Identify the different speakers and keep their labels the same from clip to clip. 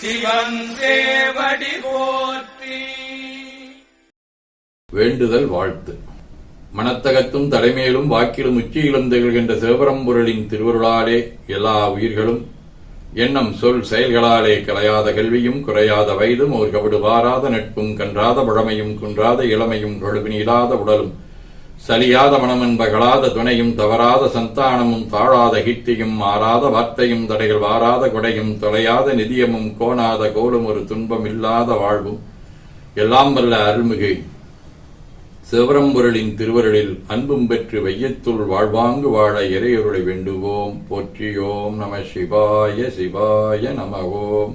Speaker 1: சிவன் போற்றி.
Speaker 2: வேண்டுதல் வாழ்த்து. மனத்தகத்தும் தலைமையிலும் வாக்கிலும் உச்சியிலும் திகழ்கின்ற சிவபரம்பொருளின் திருவருளாலே எல்லா உயிர்களும் எண்ணம் சொல் செயல்களாலே கலையாத கல்வியும் குறையாத வயதும் ஒரு கபடு வாராத நட்பும் கன்றாத பழமையும் குன்றாத இளமையும் கொழுவினீடாத உடலும் சலியாத மனமென்பகலாத துணையும் தவறாத சந்தானமும் தாழாத கீர்த்தியும் மாறாத வார்த்தையும் தடைகள் வாராத கொடையும் தொலையாத நிதியமும் கோணாத கோலும் ஒரு துன்பம் இல்லாத வாழ்வும் எல்லாம் வல்ல அருள்மிகு. சிவரம்பொருளின் திருவருளில் அன்பும் பெற்று வையத்துள் வாழ்வாங்கு வாழ இறையொருளை வேண்டுவோம். போற்றியோம் நம சிவாய சிவாய நம ஓம்.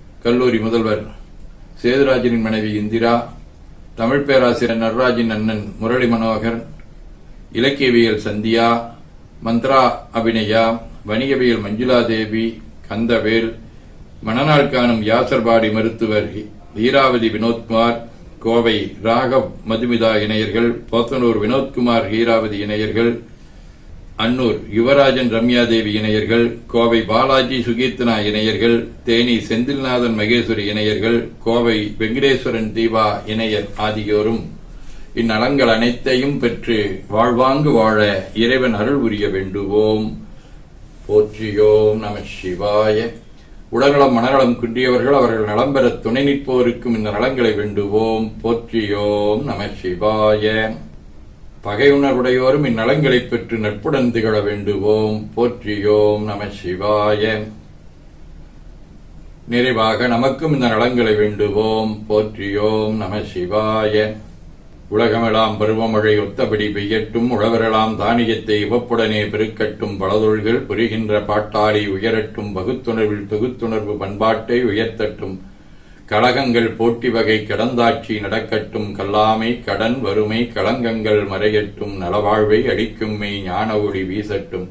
Speaker 2: கல்லூரி முதல்வர் சேதுராஜனின் மனைவி இந்திரா தமிழ் பேராசிரியர் நடராஜின் அண்ணன் முரளி மனோகர் இலக்கியவியல் சந்தியா மந்த்ரா அபிநயா வணிகவியல் மஞ்சுளா தேவி கந்தவேல் மணநாள் காணும் யாசர்பாடி மருத்துவர் ஹீராவதி வினோத்குமார் கோவை ராகவ் மதுமிதா இணையர்கள் போத்தனூர் வினோத்குமார் ஹீராவதி இணையர்கள் அன்னூர் யுவராஜன் ரம்யாதேவி இணையர்கள் கோவை பாலாஜி சுகீர்த்தனா இணையர்கள் தேனி செந்தில்நாதன் மகேஸ்வரி இணையர்கள் கோவை வெங்கடேஸ்வரன் தீபா இணையர் ஆகியோரும் இந்நலங்கள் அனைத்தையும் பெற்று வாழ்வாங்கு வாழ இறைவன் அருள் புரிய வேண்டுவோம். போற்றியோம் நம சிவாய. உடல்நலம் மனநலம் குன்றியவர்கள் அவர்கள் நலம் பெற துணை நிற்போருக்கும் இந்த நலங்களை வேண்டுவோம். போற்றியோம் நம சிவாய. பகையுணர்வுடையோரும் இந்நலங்களைப் பெற்று நட்புடன் திகழ வேண்டுவோம். போற்றியோம் நம சிவாய. நிறைவாக நமக்கும் இந்த நலங்களை வேண்டுவோம். போற்றியோம் நம சிவாய. உலகமெல்லாம் பருவமழை ஒத்தபடி பெய்யட்டும். உழவரெல்லாம் தானியத்தை இவப்புடனே பெருக்கட்டும். பலதொழில்கள் புரிகின்ற பாட்டாளி உயரட்டும். பகுத்துணர்வில் தொகுத்துணர்வு பண்பாட்டை உயர்த்தட்டும். கழகங்கள் போட்டி வகை கடந்தாட்சி நடக்கட்டும் கல்லாமை கடன் வறுமை களங்கங்கள் மறையட்டும் நலவாழ்வை அளிக்கும் மெய் ஞான ஒளி வீசட்டும்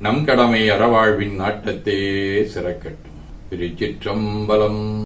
Speaker 2: நம் கடமை அறவாழ்வின் நாட்டத்தே சிறக்கட்டும். திருச்சிற்றம்பலம்.